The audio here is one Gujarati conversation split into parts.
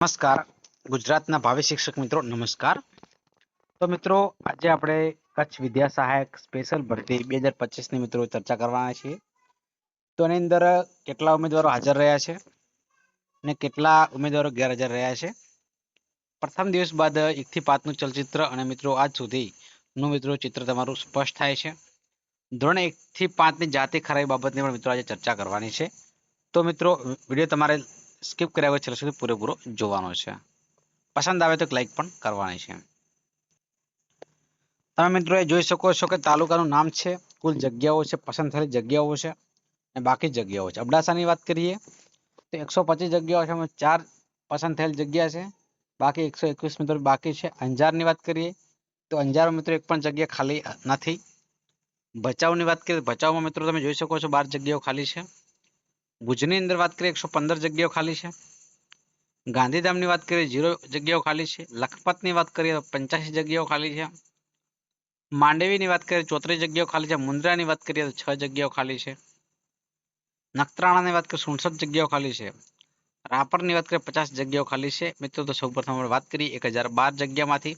નમસ્કાર. ગુજરાતના ભાવિ શિક્ષક મિત્રો, નમસ્કાર. તો મિત્રો, આજે આપણે કચ્છ વિદ્યા સહાયક સ્પેશિયલ ભરતી બે હજાર પચીસની મિત્રો ચર્ચા કરવાના છીએ. તો એની અંદર કેટલા ઉમેદવારો હાજર રહ્યા છે ને કેટલા ઉમેદવારો ગેરહાજર રહ્યા છે? પ્રથમ દિવસ બાદ એકથી પાંચનું ચલચિત્ર અને મિત્રો, આજ સુધીનું મિત્રો ચિત્ર તમારું સ્પષ્ટ થાય છે. ધોરણ એકથી પાંચની જાતિ ખરાઈ બાબતની પણ મિત્રો આજે ચર્ચા કરવાની છે. તો મિત્રો, વીડિયો તમારે સ્કીપ કર્યા વગર છેલ્લે સુધી પૂરેપૂરો જોવાનો છે. પસંદ આવે તો લાઈક પણ કરવાની છે. તમે મિત્રો એ જોઈ શકો છો કે તાલુકાનું નામ છે, કુલ જગ્યાઓ છે, પસંદ થયેલી જગ્યાઓ છે અને બાકી જગ્યાઓ છે. અબડાસાની વાત કરીએ તો એકસો પચીસ જગ્યાઓ છે ચાર પસંદ થયેલ જગ્યા છે. બાકી એકસો એકવીસ મિત્રો બાકી છે. અંજારની વાત કરીએ તો અંજારમાં મિત્રો એક પણ જગ્યા ખાલી નથી. ભચાઉની વાત કરીએ ભચાઉમાં મિત્રો તમે જોઈ શકો છો બાર જગ્યાઓ ખાલી છે. ભુજની અંદર વાત કરીએ, એકસો પંદર જગ્યાઓ ખાલી છે. ગાંધીધામની વાત કરીએ, ઝીરો જગ્યાઓ ખાલી છે. લખપતની વાત કરીએ તો પંચ્યાસી જગ્યાઓ ખાલી છે. માંડવીની વાત કરીએ ચોત્રીસ જગ્યાઓ ખાલી છે. મુન્દ્રાની વાત કરીએ તો છ જગ્યાઓ ખાલી છે. નખત્રાણાની વાત કરીએ સુડસઠ જગ્યાઓ ખાલી છે. રાપરની વાત કરીએ પચાસ જગ્યાઓ ખાલી છે. મિત્રો, તો સૌપ્રથમ આપણે વાત કરીએ, એક હજાર બાર જગ્યામાંથી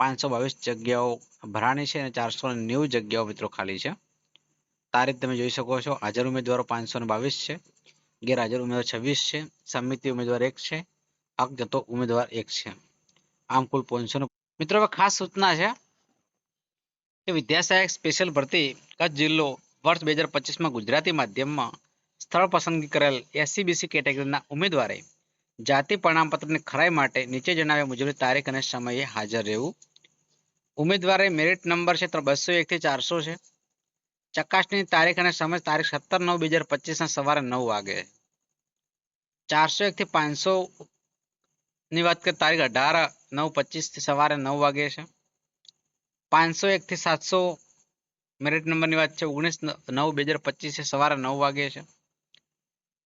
પાંચસો બાવીસ જગ્યાઓ ભરાણી છે અને ચારસો નેવું જગ્યાઓ મિત્રો ખાલી છે. તારીખ તમે જોઈ શકો છો. હાજર ઉમેદવારો પાંચસો બાવીસ છે. ગેરહાજર ઉમેદવાર છવ્વીસ છે. સમિતિ ઉમેદવાર એક છે. હક જતો ઉમેદવાર એક છે. આમ કુલ પાંચસો મિત્રો, હવે ખાસ સૂચના છે કે વિદ્યાસહાયક સ્પેશિયલ ભરતી કચ્છ જિલ્લો વર્ષ બે હજાર પચીસમાં ગુજરાતી માધ્યમમાં સ્થળ પસંદગી કરેલ એસસીબીસી કેટેગરીના ઉમેદવારે જાતિ પ્રમાણપત્રની ખરાઈ માટે નીચે જણાવ્યા મુજબની તારીખ અને સમયે હાજર રહેવું. ઉમેદવારે મેરિટ નંબર છે બસો એકથી ચારસો છે. ચકાસણી તારીખ અને સમય તારીખ સત્તર નવ, બે હજાર પચીસના સવારે નવ વાગે. ચારસો એકથી પાંચસો ની વાત કરીએ તારીખ અઢાર, નવ પચીસથી સવારે નવ વાગે છે. પાંચસો એકથી સાતસો મેરિટ નંબરની વાત છે, ઓગણીસ, નવ, બે હજાર પચીસ સવારે નવ વાગે છે.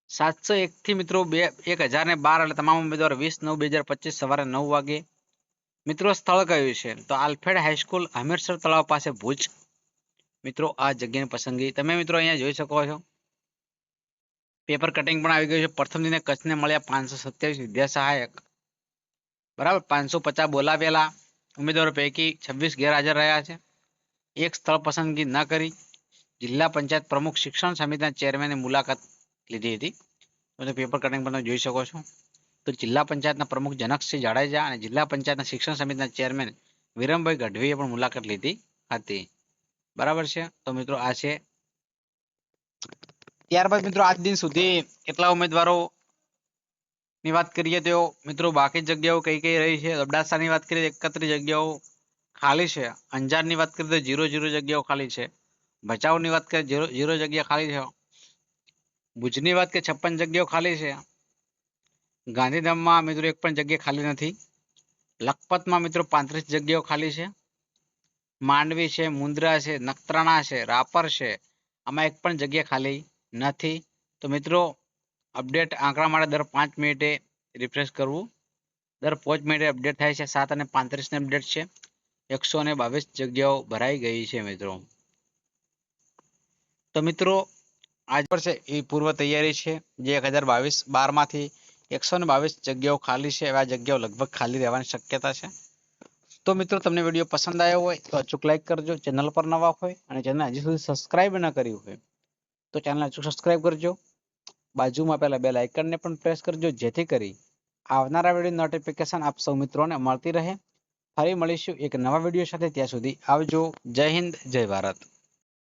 સાતસો એકથી મિત્રો બે, એક હજાર ને બાર એટલે તમામ ઉમેદવાર વીસ, નવ, બે હજાર પચીસ સવારે નવ વાગે. મિત્રો સ્થળ કયું છે? તો આલ્ફેડ હાઈસ્કૂલ હમીરસર તળાવ પાસે ભુજ. મિત્રો, આ જગ્યાની પસંદગી. તમે મિત્રો અહીંયા જોઈ શકો છો. પેપર કટિંગ પણ આવી ગયું છે. પ્રથમ દિને કચ્છને મળ્યા પાંચસો સત્યાવીસ વિદ્યા સહાયક બરાબર, પાંચસો પચાસ બોલાવેલા ઉમેદવારો પૈકી છવ્વીસ ગેરહાજર રહ્યા છે. એક સ્થળ પસંદગી ન કરી. જિલ્લા પંચાયત પ્રમુખ શિક્ષણ સમિતિના ચેરમેનની મુલાકાત લીધી હતી. તમે પેપર કટિંગ પણ જોઈ શકો છો. તો જિલ્લા પંચાયતના પ્રમુખ જનકસિંહ જાડેજા અને જિલ્લા પંચાયતના શિક્ષણ સમિતિના ચેરમેન વિરમભાઈ ગઢવીએ પણ મુલાકાત લીધી હતી. બરાબર છે? તો મિત્રો આ છે. ત્યારબાદ મિત્રો આજ દિન સુધી કેટલા ઉમેદવારો ની વાત કરીએ તો મિત્રો બાકી જગ્યાઓ કઈ કઈ રહી છે? અબડાસાની વાત કરીએ એકત્રીસ જગ્યાઓ ખાલી છે. અંજારની વાત કરીએ તો જીરો જીરો જગ્યાઓ ખાલી છે. ભચાઉની વાત કરીએ જીરો જીરો જગ્યા ખાલી છે. ભુજની વાત કરીએ છપ્પન જગ્યાઓ ખાલી છે. ગાંધીધામમાં મિત્રો એક પણ જગ્યા ખાલી નથી. લખપતમાં મિત્રો પાંત્રીસ જગ્યાઓ ખાલી છે. માંડવી છે મુન્દ્રા છે, નખત્રાણા છે, રાપર છે, આમાં એક પણ જગ્યા ખાલી નથી. તો મિત્રો, અપડેટ આંકડા માટે દર પાંચ મિનિટે રિફ્રેશ કરવું. દર પાંચ મિનિટે અપડેટ થાય છે, સાત અને પાંત્રીસની અપડેટ છે. એકસો ને બાવીસ જગ્યાઓ ભરાઈ ગઈ છે મિત્રો. તો મિત્રો, આજ પર છે એ પૂર્વ તૈયારી છે, જે એક હજાર બાવીસ બારમાંથી એકસો ને બાવીસ જગ્યાઓ ખાલી છે, એવા જગ્યાઓ લગભગ ખાલી રહેવાની શક્યતા છે. તો મિત્રો તમને વીડિયો પસંદ આવ્યો હોય તો અચૂક લાઈક કરજો ચેનલ પર નવા હોય અને ચેનલ હજી સુધી સબસ્ક્રાઇબ ન કર્યું હોય તો ચેનલ અચૂક સબસ્ક્રાઇબ કરજો. બાજુમાં પહેલા બે લાઇકનને પણ પ્રેસ કરજો, જેથી કરી આવનારા વીડિયો નોટિફિકેશન આપ સૌ મિત્રોને મળતી રહે. ફરી મળીશું એક નવા વીડિયો સાથે, ત્યાં સુધી આવજો. જય હિન્દ, જય ભારત.